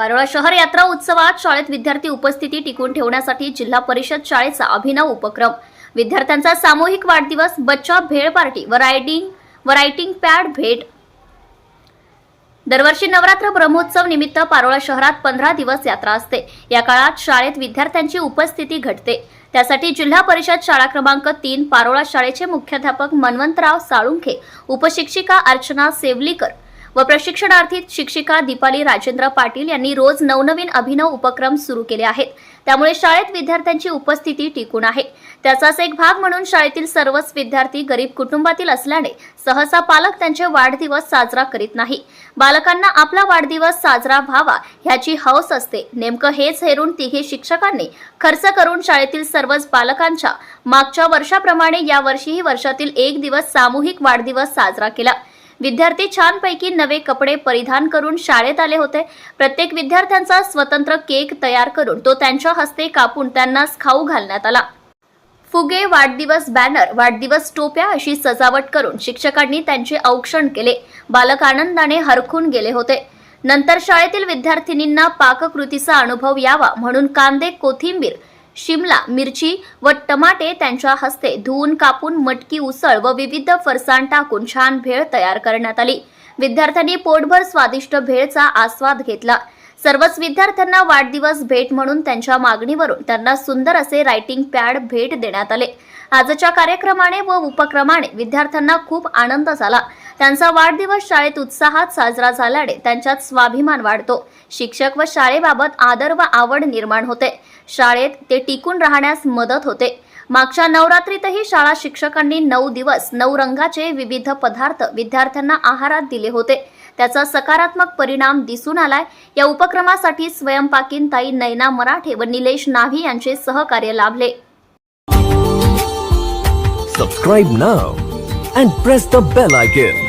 पारोळा शहर यात्रा उत्सवात शाळेत विद्यार्थी उपस्थिती टिकून ठेवण्यासाठी जिल्हा परिषद शाळेचा अभिनव उपक्रम. विद्यार्थ्यांचा सामूहिक वाढदिवस बच्चा भेळ पार्टी व रायडिंग व रायटिंग पॅड भेट. दरवर्षी नवरात्र ब्रह्मोत्सव निमित्त पारोळा शहरात पंधरा दिवस यात्रा असते. या काळात शाळेत विद्यार्थ्यांची उपस्थिती घटते. त्यासाठी जिल्हा परिषद शाळा क्रमांक तीन पारोळा शाळेचे मुख्याध्यापक मनवंतराव साळुंखे उपशिक्षिका अर्चना सेवलीकर व प्रशिक्षणार्थी शिक्षिका दीपाली राजेंद्र पाटील यांनी रोज नवनवीन अभिनव उपक्रम सुरू केले आहेत. त्यामुळे शाळेत विद्यार्थ्यांची उपस्थिती टिकून आहे. त्याचाच एक भाग म्हणून शाळेतील सर्वच विद्यार्थी गरीब कुटुंबातील असल्याने सहसा पालक त्यांचे वाढदिवस साजरा करीत नाही. बालकांना आपला वाढदिवस साजरा व्हावा ह्याची हौस असते. नेमकं हेच हेरून तिघे शिक्षकांनी खर्च करून शाळेतील सर्वच बालकांच्या मागच्या वर्षाप्रमाणे या वर्षीही वर्षातील एक दिवस सामूहिक वाढदिवस साजरा केला. विद्यार्थी छानपैकी नवे कपडे परिधान करून शाळेत आले होते. प्रत्येक विद्यार्थ्यांचा स्वतंत्र केक तयार करून तो त्यांच्या हस्ते कापून त्यांनाच खाऊ घालण्यात आला. फुगे वाढदिवस बॅनर वाढदिवस टोप्या अशी सजावट करून शिक्षकांनी त्यांचे औक्षण केले. बालक आनंदाने हरखून गेले होते. नंतर शाळेतील विद्यार्थिनींना पाककृतीचा अनुभव यावा म्हणून कांदे कोथिंबीर शिमला मिरची व टमाटे त्यांच्या हस्ते धुवून कापून मटकी उसळ व विविध फरसाण टाकून छान भेळ तयार करण्यात आली. विद्यार्थ्यांनी पोटभर स्वादिष्ट भेळचा आस्वाद घेतला. सर्वच विद्यार्थ्यांना वाढदिवस भेट म्हणून त्यांच्या मागणीवरून त्यांना सुंदर असे रायटिंग पॅड भेट देण्यात आले. आजच्या कार्यक्रमाने व उपक्रमाने विद्यार्थ्यांना खूप आनंद झाला. त्यांचा वाढदिवस शाळेत उत्साहात साजरा झाल्याने त्यांच्यात स्वाभिमान वाढतो. शिक्षक व शाळेबाबत आदर व आवड निर्माण होते. शाळेत ते टिकून राहण्यास मदत होते. मागच्या नवरात्रीतही शाळा शिक्षकांनी नऊ दिवस नऊ रंगाचे विविध पदार्थ विद्यार्थ्यांना आहारात दिले होते. त्याचा सकारात्मक परिणाम दिसून आलाय. या उपक्रमासाठी स्वयंपाकीन ताई नैना मराठे व निलेश नाव्ही यांचे सहकार्य लाभले. Subscribe now and press the bell icon